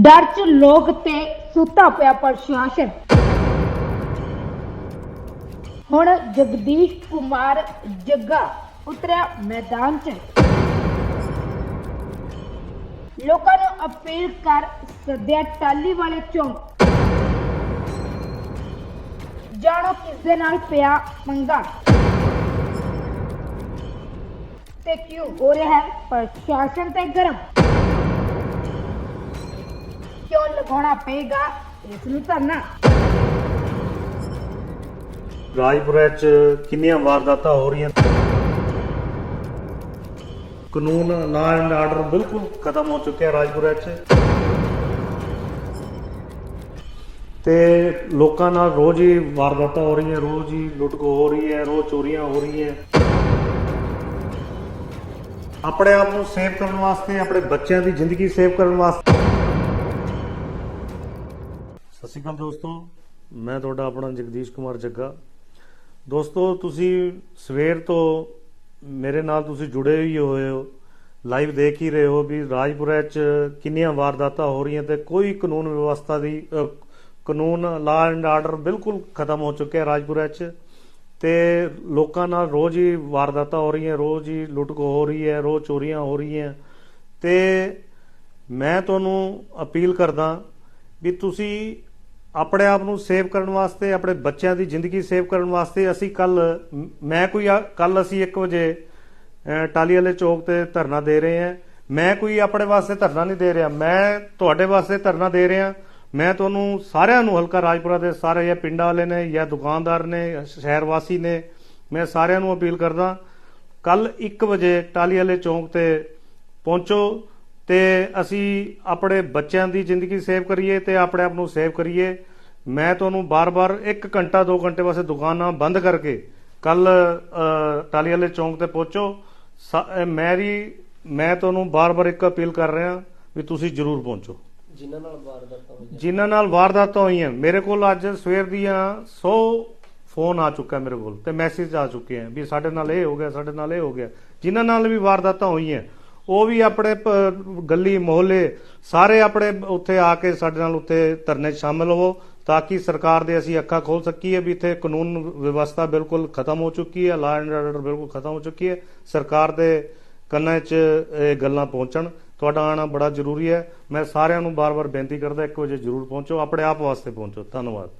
ਡਰ ਚ ਲੋਕ ਤੇ ਸੁੱਤਾ ਪਿਆ ਪ੍ਰਸ਼ਾਸਨ। ਹੁਣ ਜਗਦੀਸ਼ ਕੁਮਾਰ ਜੱਗਾ ਉਤਰਿਆ ਮੈਦਾਨ 'ਚ। ਲੋਕਾਂ ਨੂੰ ਅਪੀਲ ਕਰ ਸੱਦਿਆ ਟਾਲੀ ਵਾਲੇ ਚੌਂਕ ਜਾਣੋ ਕਿਸ ਦੇ ਨਾਲ ਪਿਆ ਪੰਗਾ। ਤੇ ਕਿਉਂ ਹੋ ਰਿਹਾ ਹੈ ਪ੍ਰਸ਼ਾਸਨ ਤੇ ਗਰਮ? ਕਿਉਂ ਪਏਗਾ? ਇਸ ਨੂੰ ਧਰਨਾ ਰਾਜਪੁਰਾ ਚ ਕਿੰਨੀਆਂ ਵਾਰਦਾਤਾਂ ਹੋ ਰਹੀਆਂ? ਕਾਨੂੰਨ ਲਾ ਐਂਡ ਆਰਡਰ ਬਿਲਕੁਲ ਖਤਮ ਹੋ ਚੁੱਕਿਆ ਰਾਜਪੁਰਾ ਚ। ਤੇ ਲੋਕਾਂ ਨਾਲ ਰੋਜ਼ ਹੀ ਵਾਰਦਾਤਾਂ ਹੋ ਰਹੀਆਂ, ਰੋਜ਼ ਹੀ ਲੁੱਟ ਹੋ ਰਹੀ ਹੈ, ਰੋਜ਼ ਚੋਰੀਆਂ ਹੋ ਰਹੀਆਂ। ਆਪਣੇ ਆਪ ਨੂੰ ਸੇਵ ਕਰਨ ਵਾਸਤੇ, ਆਪਣੇ ਬੱਚਿਆਂ ਦੀ ਜ਼ਿੰਦਗੀ ਸੇਵ ਕਰਨ ਵਾਸਤੇ। ਸਤਿ ਸ਼੍ਰੀ ਅਕਾਲ ਦੋਸਤੋ। ਮੈਂ ਤੁਹਾਡਾ ਆਪਣਾ ਜਗਦੀਸ਼ ਕੁਮਾਰ ਜੱਗਾ। ਦੋਸਤੋ, ਤੁਸੀਂ ਸਵੇਰ ਤੋਂ ਮੇਰੇ ਨਾਲ ਤੁਸੀਂ ਜੁੜੇ ਹੀ ਹੋਏ ਹੋ। ਲਾਈਵ ਦੇਖ ਹੀ ਰਹੇ ਹੋ ਵੀ ਰਾਜਪੁਰਾ ਚ ਕਿੰਨੀਆਂ ਵਾਰਦਾਤਾਂ ਹੋ ਰਹੀਆਂ ਤੇ ਕੋਈ ਕਾਨੂੰਨ ਵਿਵਸਥਾ ਦੀ ਕਾਨੂੰਨ ਲਾ ਐਂਡ ਆਰਡਰ ਬਿਲਕੁਲ ਖਤਮ ਹੋ ਚੁੱਕਿਆ ਰਾਜਪੁਰਾ ਚ ਤੇ ਲੋਕਾਂ ਨਾਲ ਰੋਜ਼ ਹੀ ਵਾਰਦਾਤਾਂ ਹੋ ਰਹੀਆਂ, ਰੋਜ਼ ਹੀ ਲੁੱਟ ਹੋ ਰਹੀ ਹੈ, ਰੋਜ਼ ਚੋਰੀਆਂ ਹੋ ਰਹੀਆਂ। ਤੇ ਮੈਂ ਤੁਹਾਨੂੰ ਅਪੀਲ ਕਰਦਾ ਵੀ ਤੁਸੀਂ ਆਪਣੇ ਆਪ ਨੂੰ ਸੇਵ ਕਰਨ ਵਾਸਤੇ ਆਪਣੇ ਬੱਚਿਆਂ ਦੀ ਜ਼ਿੰਦਗੀ ਸੇਵ ਕਰਨ ਵਾਸਤੇ ਅਸੀਂ ਕੱਲ ਮੈਂ ਕੋਈ ਕੱਲ ਅਸੀਂ 1 ਵਜੇ ਅਹ, ਟਾਲੀ ਵਾਲੇ ਚੌਕ ਤੇ ਧਰਨਾ ਦੇ ਰਹੇ ਹਾਂ। ਮੈਂ ਕੋਈ ਆਪਣੇ ਵਾਸਤੇ ਧਰਨਾ ਨਹੀਂ ਦੇ ਰਿਹਾ। ਮੈਂ ਤੁਹਾਡੇ ਵਾਸਤੇ ਧਰਨਾ ਦੇ ਰਿਹਾ। ਮੈਂ ਤੁਹਾਨੂੰ ਸਾਰਿਆਂ ਨੂੰ ਹਲਕਾ ਰਾਜਪੁਰਾ ਦੇ ਸਾਰੇ ਜਾਂ ਪਿੰਡਾਂ ਵਾਲੇ ਨੇ ਜਾਂ ਦੁਕਾਨਦਾਰ ਨੇ ਸ਼ਹਿਰ ਵਾਸੀ ਨੇ ਮੈਂ ਸਾਰਿਆਂ ਨੂੰ ਅਪੀਲ ਕਰਦਾ ਕੱਲ 1 ਵਜੇ ਟਾਲੀ ਵਾਲੇ ਚੌਂਕ ਤੇ ਪਹੁੰਚੋ। ਤੇ ਅਸੀਂ ਆਪਣੇ ਬੱਚਿਆਂ ਦੀ ਜ਼ਿੰਦਗੀ ਸੇਵ ਕਰੀਏ ਤੇ ਆਪਣੇ ਆਪ ਨੂੰ ਸੇਵ ਕਰੀਏ। ਮੈਂ ਤੁਹਾਨੂੰ ਬਾਰ-ਬਾਰ 1 ਘੰਟਾ 2 ਘੰਟੇ ਵਾਸਤੇ ਦੁਕਾਨਾਂ ਬੰਦ ਕਰਕੇ ਕੱਲ ਟਾਲੀ ਵਾਲੇ ਚੌਂਕ ਤੇ ਪਹੁੰਚੋ। ਮੇਰੀ ਮੈਂ ਤੁਹਾਨੂੰ ਬਾਰ-ਬਾਰ ਇੱਕ ਅਪੀਲ ਕਰ ਰਿਹਾ ਵੀ ਤੁਸੀਂ ਜ਼ਰੂਰ ਪਹੁੰਚੋ। ਜਿਨ੍ਹਾਂ ਨਾਲ ਵਾਰਦਾਤਾਂ ਹੋਈਆਂ? ਜਿਨ੍ਹਾਂ ਨਾਲ ਵਾਰਦਾਤਾਂ ਹੋਈਆਂ। ਮੇਰੇ ਕੋਲ ਅੱਜ ਸਵੇਰ ਦੀਆਂ 100 ਫੋਨ ਆ ਚੁੱਕਾ ਮੇਰੇ ਕੋਲ ਤੇ ਮੈਸੇਜ ਆ ਚੁੱਕੇ ਆ ਵੀ ਸਾਡੇ ਨਾਲ ਇਹ ਹੋ ਗਿਆ ਸਾਡੇ ਨਾਲ ਇਹ ਹੋ ਗਿਆ। ਜਿਨ੍ਹਾਂ ਨਾਲ ਵੀ ਵਾਰਦਾਤਾਂ ਹੋਈਆਂ ਉਹ ਵੀ ਆਪਣੇ ਪ- ਗਲੀ, ਮੁਹੱਲੇ, ਸਾਰੇ ਆਪਣੇ ਉੱਥੇ ਆ ਕੇ ਸਾਡੇ ਨਾਲ ਉੱਥੇ ਧਰਨੇ 'ਚ ਸ਼ਾਮਲ ਹੋਵੋ ਤਾਂ ਕਿ ਸਰਕਾਰ ਦੇ ਅਸੀਂ ਅੱਖਾਂ ਖੋਲ ਸਕੀਏ ਵੀ ਇੱਥੇ ਕਾਨੂੰਨ ਵਿਵਸਥਾ ਬਿਲਕੁਲ ਖਤਮ ਹੋ ਚੁੱਕੀ ਹੈ ਲਾ ਐਂਡ ਆਰਡਰ ਬਿਲਕੁਲ ਖਤਮ ਹੋ ਚੁੱਕੀ ਹੈ। ਸਰਕਾਰ ਦੇ ਕੰਨਾਂ 'ਚ ਇਹ ਗੱਲਾਂ ਪਹੁੰਚਣ। ਤੁਹਾਡਾ ਆਣਾ ਬੜਾ ਜ਼ਰੂਰੀ ਹੈ। ਮੈਂ ਸਾਰਿਆਂ ਨੂੰ ਬਾਰ-ਬਾਰ ਬੇਨਤੀ ਕਰਦਾ, ਇੱਕ ਵਜੇ ਜ਼ਰੂਰ ਪਹੁੰਚੋ। ਆਪਣੇ ਆਪ ਵਾਸਤੇ ਪਹੁੰਚੋ। ਧੰਨਵਾਦ।